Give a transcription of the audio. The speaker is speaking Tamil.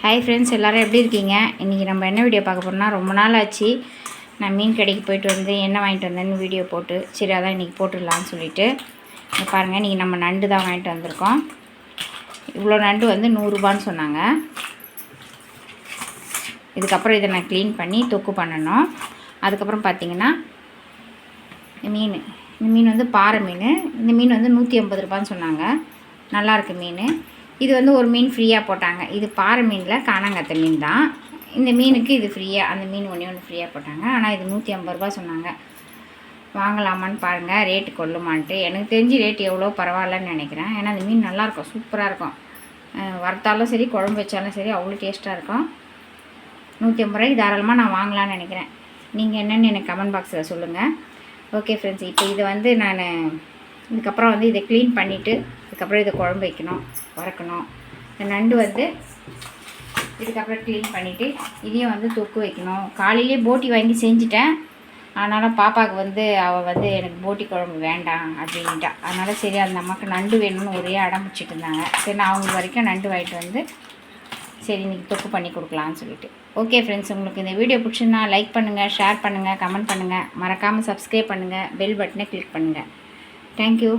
ஹாய் ஃப்ரெண்ட்ஸ் எல்லோரும் எப்படி இருக்கீங்க? இன்றைக்கி நம்ம என்ன வீடியோ பார்க்க போகிறோம்னா ரொம்ப நாள் ஆச்சு. நான் மீன் கடைக்கு போயிட்டு வந்து என்ன வாங்கிட்டு வந்தேன்னு வீடியோ போட்டு சரி அதான் இன்றைக்கி போட்டுடலான்னு சொல்லிட்டு. இங்க பாருங்கள் இன்றைக்கி நம்ம நண்டு தான் வாங்கிட்டு வந்திருக்கோம். இவ்வளோ நண்டு வந்து நூறுரூபான்னு சொன்னாங்க. இதுக்கப்புறம் இதை நான் க்ளீன் பண்ணி தொக்கு பண்ணணும். அதுக்கப்புறம் பார்த்தீங்கன்னா மீன் இந்த மீன் வந்து பாறை மீன். இந்த மீன் வந்து நூற்றி ஐம்பது ரூபான்னு சொன்னாங்க. நல்லாயிருக்கு மீன். இது வந்து ஒரு மீன் ஃப்ரீயாக போட்டாங்க. இது பாறை மீனில் காணாங்கத்த மீன் தான் இந்த மீனுக்கு இது ஃப்ரீயாக அந்த மீன் ஒன்றே ஒன்று ஃப்ரீயாக போட்டாங்க. ஆனால் இது நூற்றி ஐம்பது ரூபா சொன்னாங்க. வாங்கலாமான்னு பாருங்கள் ரேட்டு கொள்ளுமான்ட்டு. எனக்கு தெரிஞ்சு ரேட் எவ்வளோ பரவாயில்லன்னு நினைக்கிறேன். ஏன்னா அந்த மீன் நல்லாயிருக்கும். சூப்பராக இருக்கும். வறுத்தாலும் சரி குழம்பு வச்சாலும் சரி அவ்வளோ டேஸ்ட்டாக இருக்கும். நூற்றி ஐம்பது ரூபாய்க்கு தாராளமாக நான் வாங்கலாம்னு நினைக்கிறேன். நீங்கள் என்னென்னு எனக்கு கமெண்ட் பாக்ஸில் சொல்லுங்கள் ஓகே ஃப்ரெண்ட்ஸ். இப்போ இதை வந்து நான் இதுக்கப்புறம் வந்து இதை க்ளீன் பண்ணிவிட்டு இதுக்கப்புறம் இதை குழம்பு வைக்கணும் வறக்கணும். இந்த நண்டு வந்து இதுக்கப்புறம் க்ளீன் பண்ணிவிட்டு இதையும் வந்து தொக்கு வைக்கணும். காலையிலே போட்டி வாங்கி செஞ்சுட்டேன். அதனால் பாப்பாவுக்கு வந்து அவள் வந்து எனக்கு போட்டி குழம்பு வேண்டாம் அப்படின்ட்டா. அதனால் சரி அந்த அம்மாவுக்கு நண்டு வேணும்னு ஒரே அடம்பிச்சிட்டு இருந்தாங்க. சரி நான் அவங்க வரைக்கும் நண்டு வாங்கிட்டு வந்து சரி இன்றைக்கி தொக்கு பண்ணி கொடுக்கலான்னு சொல்லிட்டு. ஓகே ஃப்ரெண்ட்ஸ் உங்களுக்கு இந்த வீடியோ பிடிச்சிருந்தா லைக் பண்ணுங்கள் ஷேர் பண்ணுங்கள் கமெண்ட் பண்ணுங்கள் மறக்காமல் சப்ஸ்கிரைப் பண்ணுங்கள் பெல் பட்டனை கிளிக் பண்ணுங்கள் தேங்க்யூ